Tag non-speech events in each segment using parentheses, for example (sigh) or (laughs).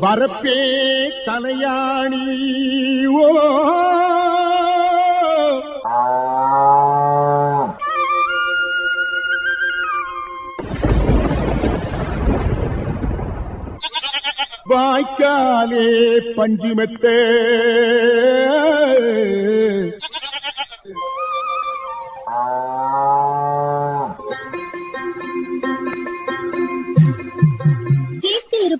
வரப்பே தலையாணி ஓ. வாய்க்காலே பஞ்சுமெத்த. ஆம்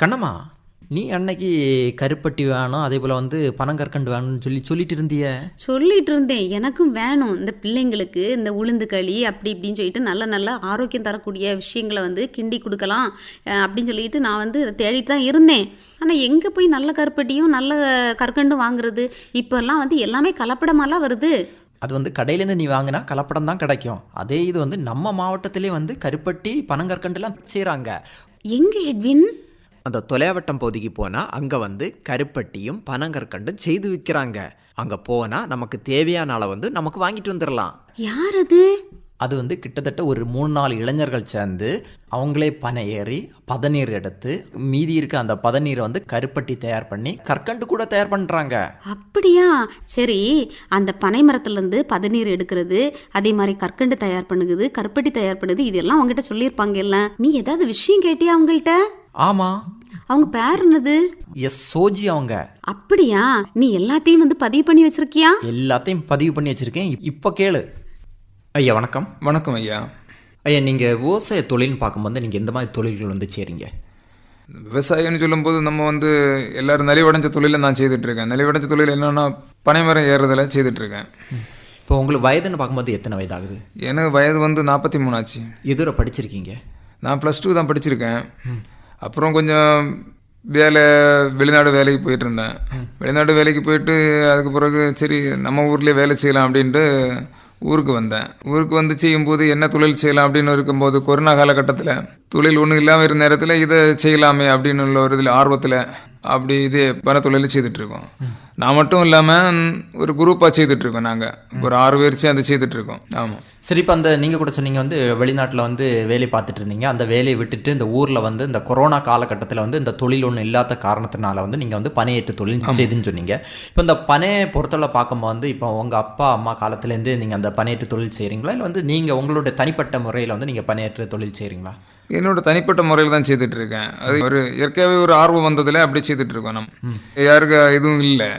கண்ணம்மா நீ அன்னைக்கு கருப்பட்டி வேணும் அதே போல் வந்து பனங்கற்கண்டு வேணும்னு சொல்லி சொல்லிட்டு இருந்திய சொல்லிட்டு இருந்தேன் எனக்கும் வேணும். இந்த பிள்ளைங்களுக்கு இந்த உளுந்து களி அப்படி இப்படின்னு சொல்லிட்டு நல்ல நல்ல ஆரோக்கியம் தரக்கூடிய விஷயங்களை வந்து கிண்டி கொடுக்கலாம் அப்படின்னு சொல்லிட்டு நான் வந்து தேடிட்டு தான் இருந்தேன். ஆனால் எங்கே போய் நல்ல கருப்பட்டியும் நல்ல கற்கண்டும் வாங்குறது? இப்போல்லாம் வந்து எல்லாமே கலப்படமாலாம் வருது. அது வந்து கடையிலேருந்து நீ வாங்கினா கலப்படம் தான் கிடைக்கும். அதே இது வந்து நம்ம மாவட்டத்திலே வந்து கருப்பட்டி பனங்கற்கண்டுலாம் செய்கிறாங்க எங்கே எட்வின் அந்த தொலைவட்டம் பகுதிக்கு போனால் அங்கே வந்து கருப்பட்டியும் பனங்கற்கண்டும் செய்து விற்கிறாங்க அங்கே போனால் நமக்கு தேவையான அளவு வந்து நமக்கு வாங்கிட்டு வந்துடலாம் யார் அது? அது வந்து கிட்டத்தட்ட ஒரு மூணு நாலு இளைஞர்கள் சேர்ந்து அவங்களே பனை ஏறி பதநீர் எடுத்து மீதி இருக்க அந்த பதநீரை வந்து கருப்பட்டி தயார் பண்ணி கற்கண்டு கூட தயார் பண்ணுறாங்க அப்படியா? சரி அந்த பனை மரத்துலேருந்து பதநீர் எடுக்கிறது அதே மாதிரி கற்கண்டு தயார் பண்ணுது கருப்பட்டி தயார் பண்ணுது இதெல்லாம் அவங்ககிட்ட சொல்லியிருப்பாங்க எல்லாம் நீ ஏதாவது விஷயம் கேட்டியா அவங்கள்ட்ட ஆமாம் அவங்க பேர் என்னது? எஸ் சோஜி அவங்க. அப்படியா? நீ எல்லாத்தையும் வந்து பதிவு பண்ணி வச்சிருக்கியா? எல்லாத்தையும் பதிவு பண்ணி வச்சுருக்கேன். இப்போ கேளு. ஐயா வணக்கம். வணக்கம் ஐயா. ஐயா நீங்கள் விவசாய தொழில்னு பார்க்கும்போது நீங்கள் எந்த மாதிரி தொழில்கள் வந்து செய்கிறீங்க விவசாயம்னு சொல்லும்போது நம்ம வந்து எல்லாரும் நலிவடைஞ்ச தொழிலை நான் செய்துட்ருக்கேன். நலிவடைஞ்ச தொழில் என்னன்னா பனைமரம் ஏறுறதுல செய்துட்ருக்கேன். இப்போ உங்களுக்கு வயதுன்னு பார்க்கும்போது எத்தனை வயதாகுது? எனக்கு வயது வந்து நாற்பத்தி மூணாச்சு எதுவரை படிச்சிருக்கீங்க? நான் ப்ளஸ் டூ தான் படிச்சிருக்கேன். அப்புறம் கொஞ்சம் வேலை வெளிநாடு வேலைக்கு போயிட்டு இருந்தேன் வெளிநாடு வேலைக்கு போயிட்டு அதுக்கு பிறகு சரி நம்ம ஊர்லேயே வேலை செய்யலாம் அப்படின்ட்டு ஊருக்கு வந்தேன். ஊருக்கு வந்து செய்யும்போது என்ன தொழில் செய்யலாம் அப்படின்னு இருக்கும்போது கொரோனா காலகட்டத்தில் தொழில் ஒன்றும் இல்லாமல் இருந்த நேரத்தில் இதை செய்யலாமே அப்படின்னு உள்ள ஒரு இதில் ஆர்வத்தில் அப்படி இது பல தொழில் செய்துட்ருக்கோம். நான் மட்டும் இல்லாமல் ஒரு குரூப்பாக செய்துட்ருக்கோம் நாங்கள் ஒரு ஆறு பேர் சேர்ந்து செய்துட்ருக்கோம். ஆமாம் சரி இப்போ அந்த நீங்கள் கூட சொன்னீங்க வந்து வெளிநாட்டில் வந்து வேலை பார்த்துட்டு இருந்தீங்க. அந்த வேலையை விட்டுட்டு இந்த ஊரில் வந்து இந்த கொரோனா காலகட்டத்தில் வந்து இந்த தொழில் ஒன்றும் இல்லாத காரணத்தினால வந்து நீங்கள் வந்து பனையேற்று தொழில் செய்துன்னு சொன்னீங்க. இப்போ இந்த பனையை பொறுத்தளவு பார்க்கும்போது வந்து இப்போ உங்கள் அப்பா அம்மா காலத்துலேருந்து நீங்கள் அந்த பனையேற்று தொழில் செய்கிறீங்களா இல்லை வந்து நீங்கள் உங்களுடைய தனிப்பட்ட முறையில் வந்து நீங்கள் பனையேற்று தொழில் செய்கிறீங்களா என்னோட தனிப்பட்ட முறையில் தான் செய்துட்டு இருக்கேன் அது ஒரு இயற்கையாகவே ஒரு ஆர்வம் வந்ததுல அப்படி செய்துட்டு இருக்கோம் நம்ம யாருக்கு இதுவும் இல்லை.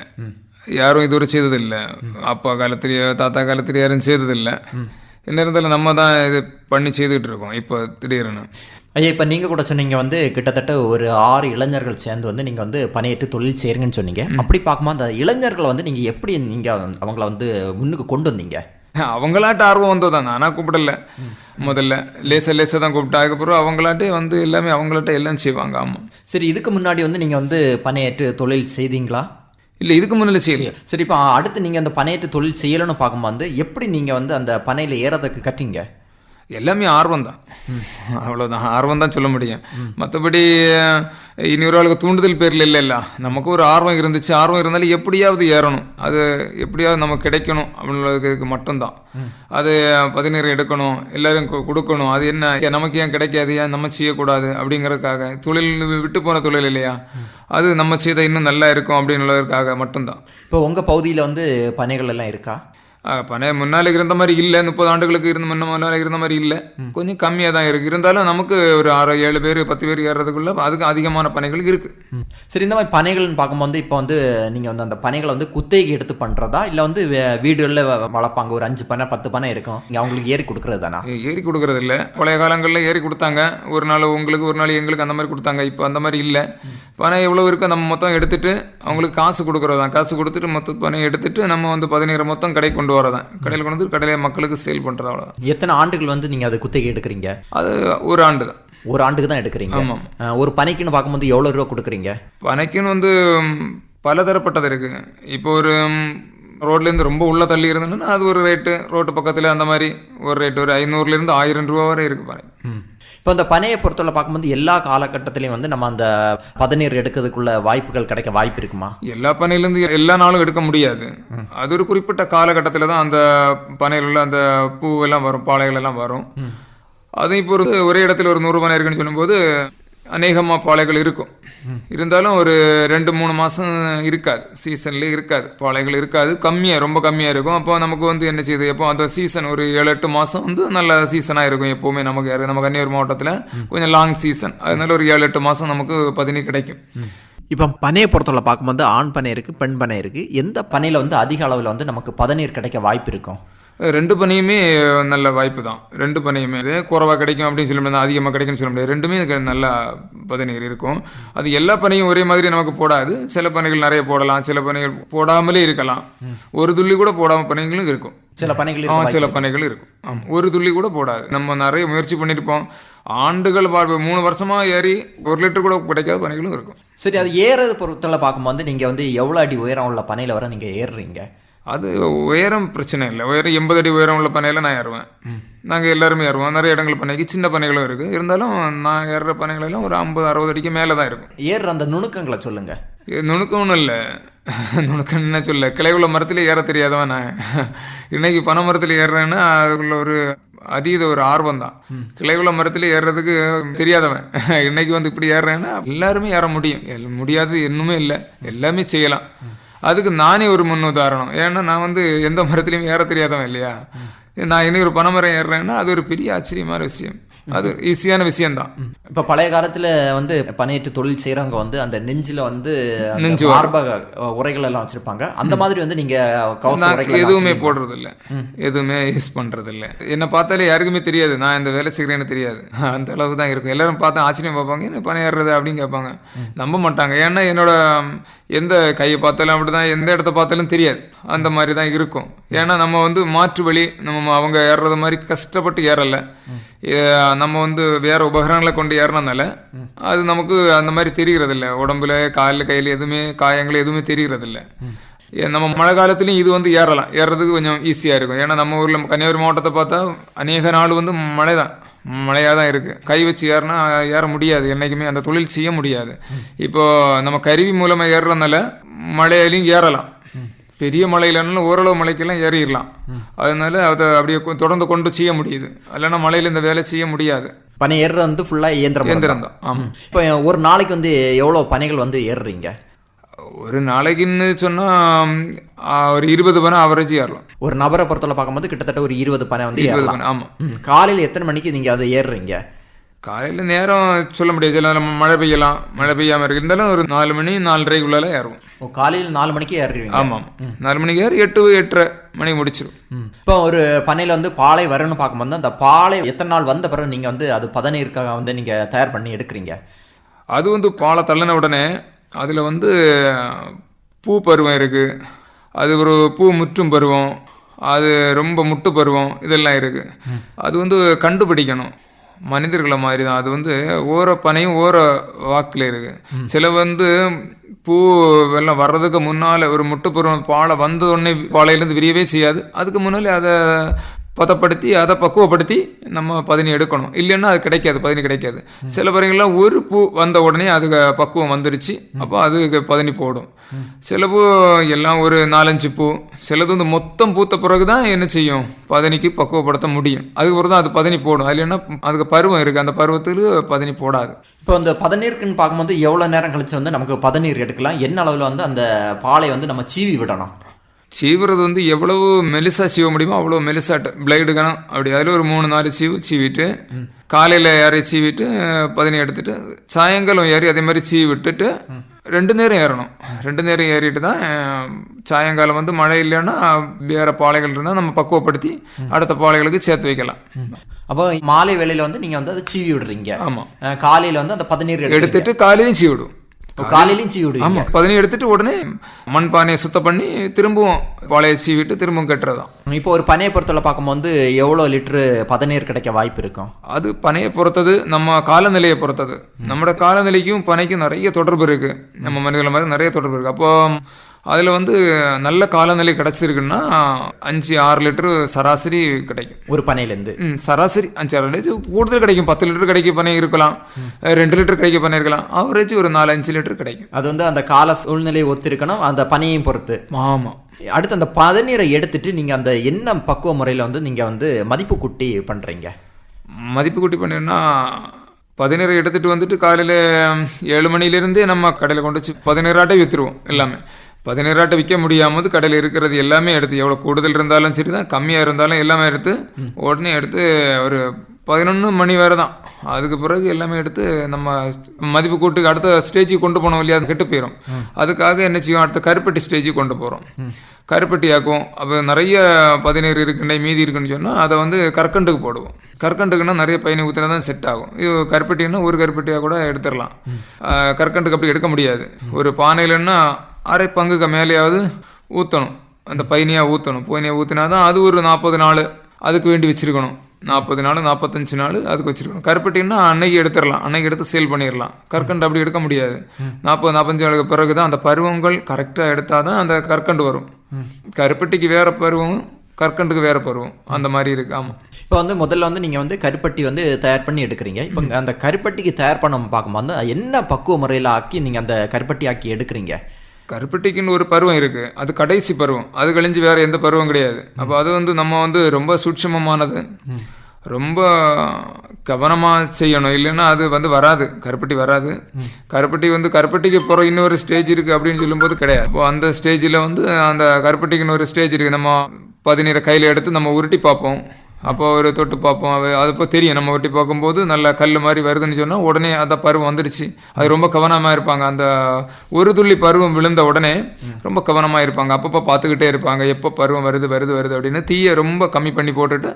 யாரும் இதுவரை செய்ததில்லை. அப்பா காலத்திலேயோ தாத்தா காலத்திலேயோ யாரும் செய்ததில்லை. என்ன இருந்தாலும் நம்ம தான் இது பண்ணி செய்துட்டு இருக்கோம் இப்போ திடீர்னு. ஐயா இப்போ நீங்கள் கூட சொன்னீங்க வந்து கிட்டத்தட்ட ஒரு ஆறு இளைஞர்கள் சேர்ந்து வந்து நீங்கள் வந்து பணியேற்று தொழில் செய்கிறீங்கன்னு சொன்னீங்க. அப்படி பார்க்கும்போது அந்த இளைஞர்களை வந்து நீங்கள் எப்படி நீங்கள் அவங்கள வந்து முன்னுக்கு கொண்டு வந்தீங்க? அவங்களாட்ட ஆர்வம் வந்தது தான் நானாக கூப்பிடல. முதல்ல லேச லேச தான் கூப்பிட்டா அதுக்கப்புறம் அவங்களாட்டே வந்து எல்லாமே அவங்களாட்ட எல்லாம் செய்வாங்க. ஆமாம் சரி இதுக்கு முன்னாடி வந்து நீங்கள் வந்து பணியேற்று தொழில் செய்தீங்களா? இல்லை இதுக்கு முன்னில் செய்யல. சரி இப்போ அடுத்து நீங்கள் அந்த பனையேற்று தொழில் செய்யணும்னு பார்க்கும்போது எப்படி நீங்கள் வந்து அந்த பனையில் ஏறதுக்கு கட்டிங்க? எல்லாமே ஆர்வம் தான். அவ்வளோதான் ஆர்வம் தான் சொல்ல முடியும். மற்றபடி இனி ஒரு ஆளுக்கு தூண்டுதல் பேரில் இல்லைல்ல நமக்கு ஒரு ஆர்வம் இருந்துச்சு. ஆர்வம் இருந்தாலும் எப்படியாவது ஏறணும். அது எப்படியாவது நமக்கு கிடைக்கணும் அப்படின்றதுக்கு மட்டும்தான். அது பதினீர் எடுக்கணும். எல்லாரும் கொடுக்கணும். அது என்ன? நமக்கு ஏன் கிடைக்காது? ஏன் நம்ம செய்யக்கூடாது? அப்படிங்கிறதுக்காக. தொழில் விட்டு போன தொழில் இல்லையா? அது நம்ம செய்த இன்னும் நல்லா இருக்கும் அப்படின்றதுக்காக மட்டும்தான். இப்போ உங்கள் பகுதியில் வந்து பனைகள் எல்லாம் இருக்கா? பனை முன்னால இருந்த மாதிரி இல்லை. முப்பது ஆண்டுகளுக்கு இருந்த முன்ன முன்னால இருந்த மாதிரி இல்லை. கொஞ்சம் கம்மியாக தான் இருக்கு. இருந்தாலும் நமக்கு ஒரு ஆறு ஏழு பேர் பத்து பேர் ஏறுறதுக்குள்ள அதுக்கு அதிகமான பனைகள் இருக்கு. ம். சரி இந்த மாதிரி பனைகள்னு பார்க்கும்போது இப்போ வந்து நீங்கள் வந்து அந்த பனைகளை வந்து குத்தகைக்கு எடுத்து பண்ணுறதா இல்லை வந்து வே- வீடுகளில் வளர்ப்பாங்க. ஒரு அஞ்சு பனை பத்து பனை இருக்கும். நீங்கள் அவங்களுக்கு ஏறி கொடுக்குறது தானா? ஏறி கொடுக்கறது இல்லை. பழைய காலங்களில் ஏறி கொடுத்தாங்க. ஒரு நாள் உங்களுக்கு ஒரு நாள் எங்களுக்கு அந்த மாதிரி கொடுத்தாங்க. இப்போ அந்த மாதிரி இல்லை. பனை எவ்வளோ இருக்கோ நம்ம மொத்தம் எடுத்துட்டு அவங்களுக்கு காசு கொடுக்குறது தான். காசு கொடுத்துட்டு மொத்த பனை எடுத்துட்டு நம்ம வந்து பதினேழு மொத்தம் கடை கொண்டு கொண்டு வரதான். கடையில் கொண்டு வந்து கடையில் மக்களுக்கு சேல் பண்ணுறது அவ்வளோதான் எத்தனை ஆண்டுகள் வந்து நீங்க அதை குத்தகை எடுக்கிறீங்க? அது ஒரு ஆண்டு தான். ஒரு ஆண்டுக்கு தான் எடுக்கிறீங்க? ஆமாம். ஒரு பனைக்குன்னு பார்க்கும்போது எவ்வளவு ரூபா கொடுக்குறீங்க? பனைக்குன்னு வந்து பலதரப்பட்டது இருக்குது இப்போ ஒரு ரோட்லேருந்து ரொம்ப உள்ள தள்ளி இருந்ததுன்னா அது ஒரு ரேட்டு ரோட்டு பக்கத்தில் அந்த மாதிரி ஒரு ரேட்டு ஒரு ஐநூறுலேருந்து ஆயிரம் ரூபா வரை இருக்குது பனை இப்போ இந்த பனையை பொறுத்தவரை பார்க்கும்போது எல்லா காலகட்டத்திலையும் வந்து நம்ம அந்த பதநீர் எடுக்கிறதுக்குள்ள வாய்ப்புகள் கிடைக்க வாய்ப்பு இருக்குமா? எல்லா பனையிலேருந்து எல்லா நாளும் எடுக்க முடியாது. அது ஒரு குறிப்பிட்ட காலகட்டத்தில் தான் அந்த பனையில் உள்ள அந்த பூவெல்லாம் வரும் பாளைகள் எல்லாம் வரும். அது இப்போ ஒரு ஒரே இடத்துல ஒரு நூறு பனை இருக்குன்னு சொல்லும்போது அநேகமாக பாளைகள் இருக்கும். இருந்தாலும் ஒரு ரெண்டு மூணு மாதம் இருக்காது. சீசன்லேயே இருக்காது. பாளைகள் இருக்காது. கம்மியாக ரொம்ப கம்மியாக இருக்கும். அப்போ நமக்கு வந்து என்ன செய்யுது எப்போ அந்த சீசன் ஒரு ஏழு எட்டு மாதம் வந்து நல்ல சீசனாக இருக்கும் எப்போவுமே நமக்கு. யார் நம்ம கன்னியாகுமரி மாவட்டத்தில் கொஞ்சம் லாங் சீசன் அதனால ஒரு ஏழு எட்டு மாதம் நமக்கு பதினி கிடைக்கும். இப்போ பனையை பொறுத்தவரை பார்க்கும்போது ஆண் பனை இருக்குது பெண் பனை இருக்குது எந்த பனையில் வந்து அதிக அளவில் வந்து நமக்கு பதநீர் கிடைக்க வாய்ப்பு இருக்கும்? ரெண்டு பனியுமே நல்ல வாய்ப்பு தான் ரெண்டு பனியுமே. இது குறைவாக கிடைக்கும் அப்படின்னு சொல்ல முடியாது அதிகமாக கிடைக்கும்னு சொல்ல முடியாது. ரெண்டுமே நல்ல பதநீர் இருக்கும். அது எல்லா பனியும் ஒரே மாதிரி நமக்கு போடாது. சில பனைகள் நிறைய போடலாம். சில பனைகள் போடாமலே இருக்கலாம். ஒரு துள்ளி கூட போடாம பனைகளும் இருக்கும். சில வாய்ப்பு சில பனைகள் இருக்கும். ஆமாம் ஒரு துள்ளி கூட போடாது. நம்ம நிறைய முயற்சி பண்ணியிருப்போம். ஆண்டுகள் மூணு வருஷமா ஏறி ஒரு லிட்டர் கூட கிடைக்காத பனைகளும் இருக்கும். சரி அது ஏறது பொறுத்தவரை பார்க்கும்போது நீங்க வந்து எவ்வளோ அடி உயரம் உள்ள பனையில வர நீங்க ஏறுறீங்க? அது உயரம் பிரச்சனை இல்லை. உயரம் எண்பது அடி உயரம் உள்ள பனையில நான் ஏறுவேன். நாங்கள் எல்லாருமே ஏறுவோம். நிறைய இடங்கள் பனைக்கு சின்ன பனைகளும் இருக்குது இருந்தாலும் நான் ஏறுற பனைகள் எல்லாம் ஒரு ஐம்பது அறுபது அடிக்கு மேலே தான் இருக்கும். ஏறுற அந்த நுணுக்கங்களை சொல்லுங்க. இது நுணுக்கம் ஒன்றும் இல்லை. (laughs) நுணுக்கம் என்ன சொல்ல? கிளை உள்ள மரத்தில் ஏற தெரியாதவன் நான். இன்னைக்கு பனை மரத்தில் ஏறுறேன்னா அதுக்குள்ள ஒரு அதீத ஒரு ஆர்வம் தான். கிளை உள்ள மரத்தில் ஏறுறதுக்கு தெரியாதவன். (laughs) இன்னைக்கு வந்து இப்படி ஏறுறேன்னா எல்லாருமே ஏற முடியும். முடியாது இன்னுமே இல்லை. எல்லாமே செய்யலாம். அதுக்கு நானே ஒரு முன் உதாரணம் ஏன்னா நான் வந்து எந்த மரத்துலையும் ஏற தெரியாதவன் இல்லையா? நான் இன்னைக்கு ஒரு பனைமரம் ஏறுறேன்னா அது ஒரு பெரிய ஆச்சரியமான விஷயம். அது ஈஸியான விஷயம்தான். இப்போ பழைய காலத்துல வந்து பனையேற்று தொழில் செய்றவங்க வந்து அந்த நெஞ்சில வந்து நெஞ்சு மார்பக அஹ், உரைகள் எல்லாம் வச்சிருப்பாங்க. அந்த மாதிரி வந்து நீங்க கவச நான் உரைகள் எல்லாம் எதுவுமே? போடுறது இல்ல எதுவுமே யூஸ் பண்றது இல்ல என்னை பார்த்தாலே யாருக்குமே தெரியாது. நான் இந்த வேலை செய்கிறேன்னு தெரியாது. (laughs) அந்த அளவு தான் இருக்கும். எல்லாரும் பார்த்தா ஆச்சரியம் பார்ப்பாங்க. என்ன பணம் ஏறுறது அப்படின்னு கேட்பாங்க. நம்ப மாட்டாங்க. ஏன்னா என்னோட எந்த கையை பார்த்தாலும் அப்படிதான் எந்த இடத்த பார்த்தாலும் தெரியாது. அந்த மாதிரி தான் இருக்கும். ஏன்னா நம்ம வந்து மாற்று வழி நம்ம அவங்க ஏறுறது மாதிரி கஷ்டப்பட்டு ஏறல. நம்ம வந்து வேற உபகரணங்களை கொண்டு ஏறினதுனால அது நமக்கு அந்த மாதிரி தெரிகிறது இல்ல உடம்புல காலில் கையில் எதுவுமே காயங்கள் எதுவுமே தெரிகிறது இல்ல ஏ, நம்ம மழை காலத்துலையும் இது வந்து ஏறலாம். ஏறுறதுக்கு கொஞ்சம் ஈஸியாக இருக்கும். ஏன்னா நம்ம ஊரில் கன்னியாகுமரி மாவட்டத்தை பார்த்தா அநேக நாள் வந்து மழை தான் மழையாக தான் இருக்குது கை வச்சு ஏறினா ஏற முடியாது. என்றைக்குமே அந்த தொழில் செய்ய முடியாது. இப்போ நம்ம கருவி மூலமாக ஏறுறதுனால மழையிலையும் ஏறலாம். பெரிய மழையிலனாலும் ஓரளவு மழைக்கெல்லாம் ஏறிடலாம். அதனால அதை அப்படியே தொடர்ந்து கொண்டு செய்ய முடியுது. இல்லைன்னா மழையில் இந்த வேலை செய்ய முடியாது. பனை ஏறுறது வந்து ஃபுல்லா இயந்திரம் இயந்திரம் தான். ஆமாம் இப்போ ஒரு நாளைக்கு வந்து எவ்வளோ பனைகள் வந்து ஏறுறீங்க? ஒரு நாளைக்குன்னு சொன்னால் ஒரு இருபது பணம் ஆவரேஜ் ஏறலாம். ஒரு நபரை பொறுத்தவரை பார்க்கும்போது கிட்டத்தட்ட ஒரு இருபது பனை வந்து ஏறலாம். ஆமாம். காலையில எத்தனை மணிக்கு நீங்க அதை ஏறுறீங்க? காலையில் நேரம் சொல்ல முடியாது. சில நம்ம மழை பெய்யலாம். மழை பெய்யாமல் இருக்கு. இருந்தாலும் ஒரு நாலு மணி நாலரைக்குள்ளால ஏறுவோம். ஓ, காலையில் நாலு மணிக்கு ஏறுறீங்க? ஆமாம். நாலு மணிக்கு ஏறி எட்டு எட்டரை மணி முடிச்சிடும். இப்போ ஒரு பனையில வந்து பாலை வரும்னு பார்க்கும்போது அந்த பாலை எத்தனை நாள் வந்த பிறகு நீங்க வந்து அது பதநீருக்காக வந்து நீங்க தயார் பண்ணி எடுக்கிறீங்க? அது வந்து பாலை தள்ளின உடனே அதில் வந்து பூ பருவம் இருக்குது அது ஒரு பூ முற்றும் பருவம். அது ரொம்ப முட்டு பருவம் இதெல்லாம் இருக்குது அது வந்து கண்டுபிடிக்கணும். மனிதர்களை மாதிரி தான். அது வந்து ஓர பனையும் ஓர வாக்கில் இருக்குது சில வந்து பூ வெள்ளம் வர்றதுக்கு முன்னால் ஒரு முட்டு பருவம் பாலை வந்த உடனே பாலையிலேருந்து விரியவே செய்யாது. அதுக்கு முன்னாலே அதை பதப்படுத்தி அதை பக்குவப்படுத்தி நம்ம பதினி எடுக்கணும். இல்லைன்னா அது கிடைக்காது பதினி கிடைக்காது. சில பறவைகள்லாம் ஒரு பூ வந்த உடனே அதுக்கு பக்குவம் வந்துருச்சு. அப்போ அதுக்கு பதினி போடும். சில பூ எல்லாம் ஒரு நாலஞ்சு பூ சிலது வந்து மொத்தம் பூத்த பிறகு தான் என்ன செய்யும்? பதினிக்கு பக்குவப்படுத்த முடியும். அதுக்கு தான் அது பதினி போடும். அது இல்லைன்னா அதுக்கு பருவம் இருக்குது அந்த பருவத்துக்கு பதினி போடாது. இப்போ அந்த பதநீருக்குன்னு பார்க்கும்போது எவ்வளோ நேரம் கழிச்சு வந்து நமக்கு பதநீர் எடுக்கலாம்? என்ன அளவில் வந்து அந்த பாலை வந்து நம்ம சீவி விடணும்? சீவுறது வந்து எவ்வளவு மெலிசா சீவ முடியுமோ அவ்வளோ மெலிசாட்டு பிளைடு கணம் அப்படி. அதில் ஒரு மூணு நாலு சீவு சீவிட்டு காலையில் ஏறி சீவிட்டு பதினி எடுத்துட்டு சாயங்காலம் ஏறி அதே மாதிரி சீவி விட்டுட்டு ரெண்டு நேரம் ஏறணும். ரெண்டு நேரம் ஏறிட்டு தான் சாயங்காலம் வந்து மழை இல்லைன்னா வேறு பாலைகள் இருந்தால் நம்ம பக்குவப்படுத்தி அடுத்த பாலைகளுக்கு சேர்த்து வைக்கலாம். அப்போ மாலை வேளையில வந்து நீங்க வந்து அதை சீவி விடுறீங்க. ஆமாம் காலையில வந்து அந்த எடுத்துட்டு எடுத்துட்டு காலையிலையும் சீவிடும் காலையிலயும் சீவி ஆமாம் பதினி எடுத்துட்டு உடனே மண் பானையை சுத்தம் பண்ணி திரும்பவும் பாலையை சீவிட்டு திரும்பவும் கட்டுறதான் இப்போ ஒரு பனையை பொறுத்தவரை பார்க்கும்போது எவ்வளோ லிட்டரு பதநீர் கிடைக்க வாய்ப்பு இருக்கும்? அது பனையை பொறுத்தது நம்ம காலநிலையை பொறுத்தது. நம்மளோட காலநிலைக்கும் பனைக்கும் நிறைய தொடர்பு இருக்கு. நம்ம மனிதர்கள் மாதிரி நிறைய தொடர்பு இருக்கு. அப்போ அதில் வந்து நல்ல காலநிலை கிடச்சிருக்குன்னா அஞ்சு ஆறு லிட்டரு சராசரி கிடைக்கும். ஒரு பனையிலேருந்து? ம் சராசரி அஞ்சு ஆறு லிட்டர். கூடுதல் கிடைக்கும். பத்து லிட்டர் கிடைக்க பனை இருக்கலாம். ரெண்டு லிட்டர் கிடைக்க பனை இருக்கலாம் ஆவரேஜ் ஒரு நாலு அஞ்சு லிட்டர் கிடைக்கும். அது வந்து அந்த கால சூழ்நிலையை ஒத்திருக்கணும். அந்த பனையையும் பொறுத்து. ஆமாம் அடுத்து அந்த பதநீரை எடுத்துட்டு நீங்க அந்த என்ன பக்குவ முறையில் வந்து நீங்க வந்து மதிப்பு கூட்டி பண்றீங்க. மதிப்பு கூட்டி பண்ணினா பதினேறு எடுத்துட்டு வந்துட்டு காலையில் ஏழு மணிலேருந்தே நம்ம கடையில் கொண்டு வச்சு பதினேறாட்டை விற்றுருவோம் எல்லாமே. பதினேறாட்ட விற்க முடியாமல் கடையில் இருக்கிறது எல்லாமே எடுத்து எவ்வளோ கூடுதல் இருந்தாலும் சரி தான் கம்மியாக இருந்தாலும் எல்லாமே எடுத்து உடனே எடுத்து ஒரு பதினொன்று மணி வேறு தான். அதுக்கு பிறகு எல்லாமே எடுத்து நம்ம மதிப்பு கூட்டுக்கு அடுத்த ஸ்டேஜுக்கு கொண்டு போனோம் இல்லையா அது கெட்டு போயிடும் அதுக்காக என்ன செய்யும் அடுத்த கருப்பட்டி ஸ்டேஜுக்கு கொண்டு போகிறோம் கருப்பட்டி ஆக்கும் அப்போ நிறைய பதினேறு இருக்குண்டை மீதி இருக்குன்னு சொன்னால் அதை வந்து கற்கண்டுக்கு போடுவோம். கற்கண்டுக்குன்னா நிறைய பயணி ஊற்றினா தான் செட் ஆகும். இது கருப்பட்டின்னா ஒரு கருப்பட்டியாக கூட எடுத்துடலாம். கற்கண்டுக்கு அப்படி எடுக்க முடியாது. ஒரு பானையிலன்னா அரை பங்குக்கு மேலேயாவது ஊற்றணும் அந்த பயணியாக ஊற்றணும் பயணியாக ஊற்றினா தான் அது ஒரு நாற்பது நாள் அதுக்கு வேண்டி வச்சிருக்கணும். நாற்பது நாள் நாற்பத்தஞ்சு நாள் அதுக்கு வச்சிருக்கணும். கருப்பட்டின்னா அன்னைக்கு எடுத்துடலாம். அன்னைக்கு எடுத்து சேல் பண்ணிடலாம். கற்கண்டு அப்படி எடுக்க முடியாது. நாற்பது நாற்பத்தஞ்சு நாளுக்கு பிறகு தான் அந்த பருவங்கள் கரெக்டாக எடுத்தால் தான் அந்த கற்கண்டு வரும். கருப்பட்டிக்கு வேற பருவம் கற்கண்டுக்கு வேற பருவம். அந்த மாதிரி இருக்கு. ஆமாம் இப்போ வந்து முதல்ல வந்து நீங்க வந்து கருப்பட்டி வந்து தயார் பண்ணி எடுக்கிறீங்க. இப்போ அந்த கருப்பட்டிக்கு தயார் பண்ண பார்க்கும்போது என்ன பக்குவ முறையில் ஆக்கி நீங்க அந்த கருப்பட்டி ஆக்கி எடுக்கிறீங்க? கருப்பட்டிக்குன்னு ஒரு பருவம் இருக்கு. அது கடைசி பருவம். அது கழிஞ்சு வேற எந்த பருவம் கிடையாது. அப்போ அது வந்து நம்ம வந்து ரொம்ப சூட்சமமானது. ரொம்ப கவனமாக செய்யணும். இல்லைன்னா அது வந்து வராது. கருப்பட்டி வராது. கருப்பட்டி வந்து கருப்பட்டிக்கு போகிற இன்னொரு ஸ்டேஜ் இருக்குது அப்படின்னு சொல்லும்போது கிடையாது. இப்போ அந்த ஸ்டேஜில் வந்து அந்த கருப்பட்டிக்குன்னு ஒரு ஸ்டேஜ் இருக்குது நம்ம பதினீரை கையில் எடுத்து நம்ம உருட்டி பார்ப்போம். அப்போ ஒரு தொட்டு பார்ப்போம். அது அது இப்போ தெரியும். நம்ம உருட்டி பார்க்கும்போது நல்ல கல் மாதிரி வருதுன்னு சொன்னால் உடனே அந்த பருவம் வந்துடுச்சு அது ரொம்ப கவனமாக இருப்பாங்க. அந்த ஒரு துள்ளி பருவம் விழுந்த உடனே ரொம்ப கவனமாக இருப்பாங்க. அப்பப்போ பார்த்துக்கிட்டே இருப்பாங்க. எப்போ பருவம் வருது வருது வருது அப்படின்னு தீயை ரொம்ப கம்மி பண்ணி போட்டுட்டு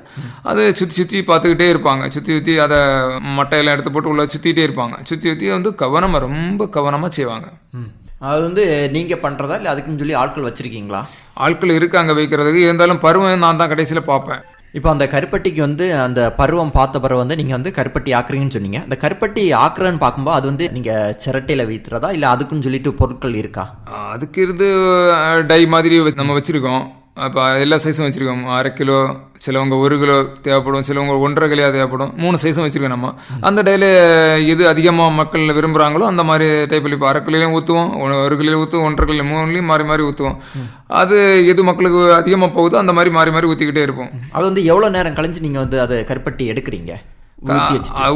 அதை சுற்றி சுற்றி பார்த்துக்கிட்டே இருப்பாங்க. சுற்றி சுற்றி அதை மட்டையெல்லாம் எடுத்து போட்டு உள்ள சுற்றிட்டே இருப்பாங்க. சுற்றி சுற்றி வந்து கவனமாக ரொம்ப கவனமாக செய்வாங்க. அது வந்து நீங்க பண்றதா? இல்லை அதுக்குன்னு சொல்லி ஆட்கள் வச்சிருக்கீங்களா? ஆட்கள் இருக்காங்க வைக்கிறதுக்கு. இருந்தாலும் பருவம் நான் தான் கடைசியில் பார்ப்பேன். இப்போ அந்த கருப்பட்டிக்கு வந்து அந்த பருவம் பார்த்த பிறகு வந்து நீங்கள் வந்து கருப்பட்டி ஆக்குறீங்கன்னு சொன்னீங்க. அந்த கருப்பட்டி ஆக்குறன்னு பார்க்கும்போது அது வந்து நீங்கள் சிரட்டையில் வீத்துறதா? இல்லை அதுக்குன்னு சொல்லிட்டு பொருட்கள் இருக்கா? அதுக்கு இருந்து டை மாதிரி நம்ம வச்சுருக்கோம். அப்போ எல்லா சைஸும் வச்சுருக்கோம். அரை கிலோ சிலவங்க ஒரு கிலோ தேவைப்படும் சிலவங்க ஒன்றரை கிலோ தேவைப்படும். மூணு சைஸும் வச்சுருக்கோம் நம்ம. அந்த டைல எது அதிகமாக மக்கள் விரும்புகிறாங்களோ அந்த மாதிரி டைப்பில் இப்போ அரை கிலோலையும் ஊற்றுவோம் ஒரு கிலோ ஊற்றுவோம் ஒன்றரை கிலோ மூணுலேயும் மாறி மாறி ஊற்றுவோம் அது எது மக்களுக்கு அதிகமாக போகுதோ அந்த மாதிரி மாறி மாறி ஊற்றிக்கிட்டே இருப்போம். அது வந்து எவ்வளோ நேரம் கழிஞ்சு நீங்கள் வந்து அதை கருப்பட்டி எடுக்கிறீங்க?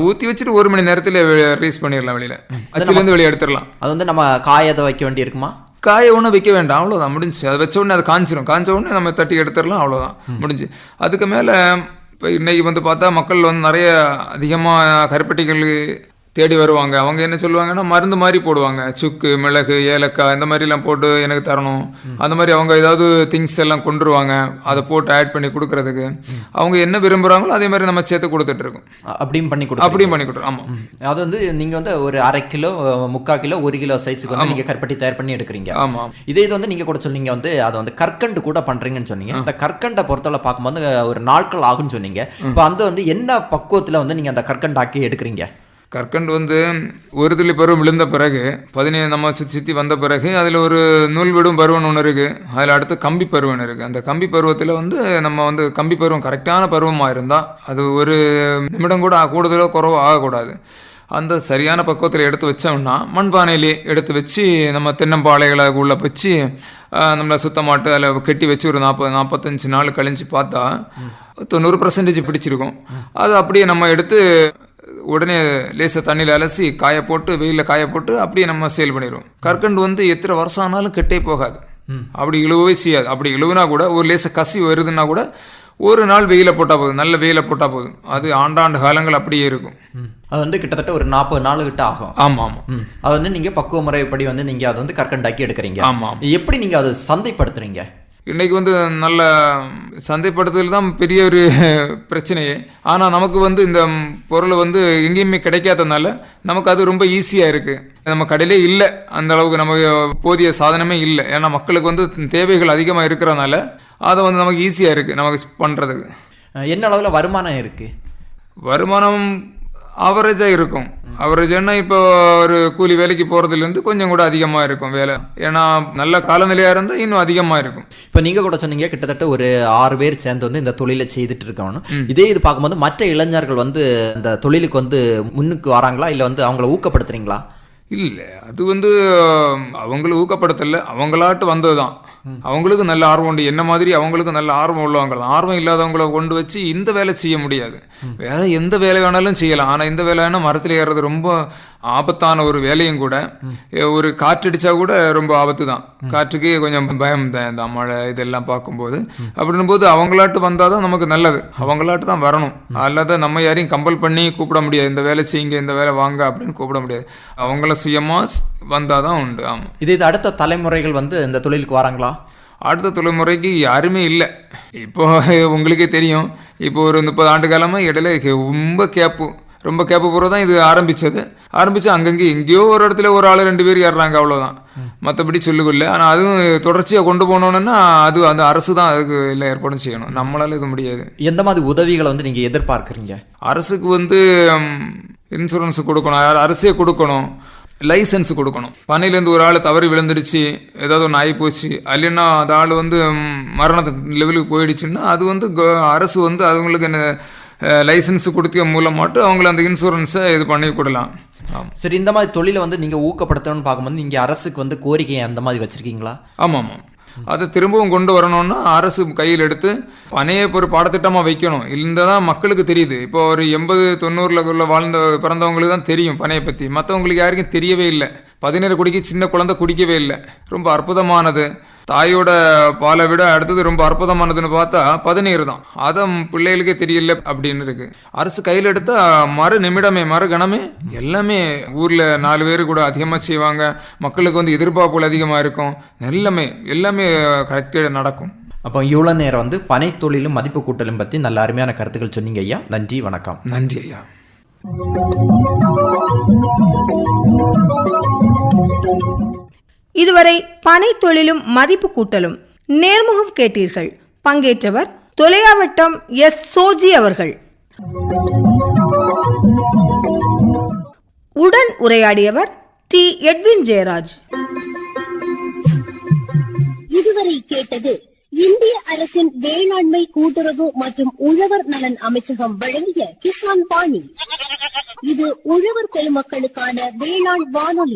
ஊற்றி வச்சுட்டு. ஒரு மணி நேரத்தில் ரிலீஸ் பண்ணிடலாம் வெளியில். அச்சுலேருந்து வெளியே எடுத்துடலாம். அது வந்து நம்ம காயதை வைக்க வேண்டி இருக்குமா? காய ஒன்றும் வைக்க வேண்டாம் அவ்வளோதான் முடிஞ்சு அதை வச்ச உடனே அது காஞ்சிரும். காஞ்ச உடனே நம்ம தட்டி எடுத்துடலாம் அவ்வளோதான் முடிஞ்சு அதுக்கு மேலே இப்போ இன்னைக்கு வந்து பார்த்தா மக்கள் வந்து நிறைய அதிகமாக கருப்பட்டிகள் தேடி வருவாங்க. அவங்க என்ன சொல்லுவாங்கன்னா மருந்து மாதிரி போடுவாங்க. சுக்கு மிளகு ஏலக்காய் இந்த மாதிரிலாம் போட்டு எனக்கு தரணும். அந்த மாதிரி அவங்க ஏதாவது திங்ஸ் எல்லாம் கொண்டுருவாங்க. அதை போட்டு ஆட் பண்ணி கொடுக்கறதுக்கு. அவங்க என்ன விரும்புகிறாங்களோ அதே மாதிரி நம்ம சேர்த்து கொடுத்துட்டு இருக்கோம். அ- அப்படியும் பண்ணி கொடுத்து அப்படியும் பண்ணி கொடுத்துரும் ஆமாம் அது வந்து நீங்கள் வந்து ஒரு அரை கிலோ முக்கால் கிலோ ஒரு கிலோ சைஸுக்கு வந்து நீங்கள் கருப்பட்டி தயார் பண்ணி எடுக்கிறீங்க. ஆமாம் இதே இது வந்து நீங்கள் கூட சொன்னீங்க வந்து அதை வந்து கற்கண்டு கூட பண்ணுறீங்கன்னு சொன்னீங்க. இந்த கற்கண்டை பொறுத்தவரை பார்க்கும்போது ஒரு நாட்கள் ஆகும்னு சொன்னீங்க. இப்போ அந்த வந்து என்ன பக்குவத்தில் வந்து நீங்கள் அந்த கற்கண்டாக்கி எடுக்கிறீங்க? கற்கண்டு வந்து ஒரு துளி பருவம் விழுந்த பிறகு பதினேழு நம்ம சுற்றி சுற்றி வந்த பிறகு அதில் ஒரு நூல் விடும் பருவம் ஒன்று இருக்குது அதில் அடுத்து கம்பி பருவம் இருக்குது அந்த கம்பி பருவத்தில் வந்து நம்ம வந்து கம்பி பருவம் கரெக்டான பருவமாக இருந்தால் அது ஒரு நிமிடம் கூட கூடுதலோ குறவோ ஆகக்கூடாது. அந்த சரியான பக்குவத்தில் எடுத்து வச்சோம்னா மண்பானையிலே எடுத்து வச்சு நம்ம தென்னம்பாளைகளை உள்ளே வச்சு நம்மளை சுத்தமாட்டு அதில் கட்டி வச்சு ஒரு நாற்பது நாற்பத்தஞ்சு நாள் கழிஞ்சு பார்த்தா தொண்ணூறு பர்சன்டேஜ் பிடிச்சிருக்கும். அது அப்படியே நம்ம எடுத்து உடனே லேசாக தண்ணியில் அலசி காய போட்டு வெயிலில் காய போட்டு அப்படியே நம்ம சேல் பண்ணிடுவோம். கற்கண்டு வந்து எத்தனை வருஷம் ஆனாலும் கெட்டே போகாது. அப்படி இழுவவே செய்யாது. அப்படி இழுவுனா கூட ஒரு லேச கசி வருதுன்னா கூட ஒரு நாள் வெயில போட்டால் போதும். நல்ல வெயில போட்டால் போதும். அது ஆண்டாண்டு காலங்கள் அப்படியே இருக்கும். அது வந்து கிட்டத்தட்ட ஒரு நாற்பது நாள் கிட்ட ஆகும். ஆமாம் ஆமாம் ம். அது வந்து நீங்கள் பக்குவ முறைப்படி வந்து நீங்கள் அதை வந்து கற்கண்டாக்கி எடுக்கிறீங்க. ஆமாம் எப்படி நீங்கள் அதை சந்தைப்படுத்துறீங்க? இன்னைக்கு வந்து நல்ல சந்தைப்படுத்துதல் தான் பெரிய ஒரு பிரச்சனையே. ஆனால் நமக்கு வந்து இந்த பொருள் வந்து எங்கேயுமே கிடைக்காதனால நமக்கு அது ரொம்ப ஈஸியாக இருக்குது நம்ம கடையிலே இல்லை. அந்த அளவுக்கு நமக்கு போதிய சாதனமே இல்லை. ஏன்னா மக்களுக்கு வந்து தேவைகள் அதிகமாக இருக்கிறனால அதை வந்து நமக்கு ஈஸியாக இருக்குது நமக்கு பண்ணுறதுக்கு என்ன அளவில் வருமானம் இருக்குது வருமானம் ஆவரேஜாக இருக்கும். ஆவரேஜ்னா இப்போ ஒரு கூலி வேலைக்கு போகிறதுலேருந்து கொஞ்சம் கூட அதிகமாக இருக்கும் வேலை. ஏன்னா நல்ல காலநிலையாக இருந்தால் இன்னும் அதிகமாக இருக்கும். இப்போ நீங்கள் கூட சொன்னீங்க கிட்டத்தட்ட ஒரு ஆறு பேர் சேர்ந்து வந்து இந்த தொழிலை செய்துட்டு இருக்கணும். இதே இது பார்க்கும்போது மற்ற இளைஞர்கள் வந்து இந்த தொழிலுக்கு வந்து முன்னுக்கு வராங்களா? இல்லை வந்து அவங்கள ஊக்கப்படுத்துறீங்களா? இல்லை அது வந்து அவங்கள ஊக்கப்படுத்தல. அவங்களாட்டு வந்தது தான் அவங்களுக்கு நல்ல ஆர்வம் உண்டு. என்ன மாதிரி அவங்களுக்கு நல்ல ஆர்வம் உள்ளவங்க ஆர்வம் இல்லாதவங்கள கொண்டு வச்சு இந்த வேலை செய்ய முடியாது. வேற எந்த வேலை வேணாலும் செய்யலாம். ஆனால் இந்த வேலை வேணால் மரத்தில் ஏறுறது ரொம்ப ஆபத்தான ஒரு வேலையும் கூட ஒரு காற்றடிச்சா கூட ரொம்ப ஆபத்து தான் காற்றுக்கு கொஞ்சம் பயம் தான் இந்த மழை இதெல்லாம் பார்க்கும்போது. அப்படின்னும் போது அவங்களாட்டு வந்தால் தான் நமக்கு நல்லது. அவங்களாட்டு தான் வரணும். அல்லாத நம்ம யாரையும் கம்பல் பண்ணி கூப்பிட முடியாது. இந்த வேலை செய்யுங்க இந்த வேலை வாங்க அப்படின்னு கூப்பிட முடியாது. அவங்கள சுயமாக வந்தால் தான் உண்டு. ஆமாம் இதே இது அடுத்த தலைமுறைகள் வந்து இந்த தொழிலுக்கு வராங்களா? அடுத்த தலைமுறைக்கு யாருமே இல்லை. இப்போ உங்களுக்கே தெரியும். இப்போ ஒரு முப்பது ஆண்டு காலமாக இடையில ரொம்ப கேப்பு. ரொம்ப கேப்பு பூரா தான் இது ஆரம்பிச்சது. ஆரம்பித்து அங்கங்கே எங்கேயோ ஒரு இடத்துல ஒரு ஆள் ரெண்டு பேர் ஏறுறாங்க அவ்வளோதான் மற்றபடி சொல்லுகொள்ள ஆனால் அதுவும் தொடர்ச்சியாக கொண்டு போகணுன்னா அது அந்த அரசு தான் அதுக்கு எல்லாம் ஏற்பாடும் செய்யணும். நம்மளால இது முடியாது. எந்த மாதிரி உதவிகளை வந்து நீங்கள் எதிர்பார்க்குறீங்க? அரசுக்கு வந்து இன்சூரன்ஸ் கொடுக்கணும். அரசே கொடுக்கணும். லைசன்ஸ் கொடுக்கணும். பண்ணையிலேருந்து ஒரு ஆள் தவறி விழுந்துடுச்சு ஏதாவது ஒன்று ஆகி போச்சு இல்லைன்னா அந்த ஆள் வந்து ம், மரண லெவலுக்கு போயிடுச்சுன்னா அது வந்து அரசு வந்து அவங்களுக்கு என்ன லைசன்ஸ் கொடுத்த மூலமாட்டு அவங்கள அந்த இன்சூரன்ஸை இது பண்ணி கொடுக்கலாம் சரி இந்த மாதிரி தொழிலை வந்து நீங்கள் ஊக்கப்படுத்தணும்னு பார்க்கும்போது நீங்கள் அரசுக்கு வந்து கோரிக்கை அந்த மாதிரி வச்சுருக்கீங்களா? ஆமாம். ஆமாம் அதை திரும்பவும் கொண்டு வரணும்னா அரசு கையில் எடுத்து இப்போ ஒரு பாடத்திட்டமாக வைக்கணும். இல்லை தான் மக்களுக்கு தெரியுது. இப்போ ஒரு எண்பது தொண்ணூறில் உள்ள வாழ்ந்த பிறந்தவங்களுக்கு தான் தெரியும் பனையை பற்றி மற்றவங்களுக்கு யாருக்கும் தெரியவே இல்லை. பதினேழு குடிக்கு சின்ன குழந்தை குடிக்கவே இல்லை. ரொம்ப அற்புதமானது. தாயோட பாலை விட அடுத்தது ரொம்ப அற்புதமானதுன்னு பார்த்தா பதினீர் தான். அதை பிள்ளைகளுக்கே தெரியல அப்படின்னு இருக்கு. அரசு கையில் எடுத்தா மறு நிமிடமே மறு கணமே எல்லாமே ஊரில் நாலு பேர் கூட அதிகமாக செய்வாங்க. மக்களுக்கு வந்து எதிர்பார்ப்புகள் அதிகமாக இருக்கும். எல்லாமே எல்லாமே கரெக்டாக நடக்கும். அப்போ இவ்வளோ நேரம் வந்து பனை தொழிலும் மதிப்பு கூட்டலும் பற்றி நல்ல அருமையான கருத்துக்கள் சொன்னீங்க ஐயா. நன்றி வணக்கம். நன்றி ஐயா. இதுவரை பனை தொழிலும் மதிப்பு கூட்டலும் நேர்முகம் கேட்டீர்கள். பங்கேற்றவர் தொலையாவட்டம் எஸ். சோஜி அவர்கள். உடன் உரையாடியவர் டி. எட்வின் ஜெயராஜ். இதுவரை கேட்டது இந்திய அரசின் வேளாண்மை கூட்டுறவு மற்றும் உழவர் நலன் அமைச்சகம் வழங்கிய கிசான் பாணி. இது உழவர் பெருமக்களுக்கான வேளாண் வானொலி.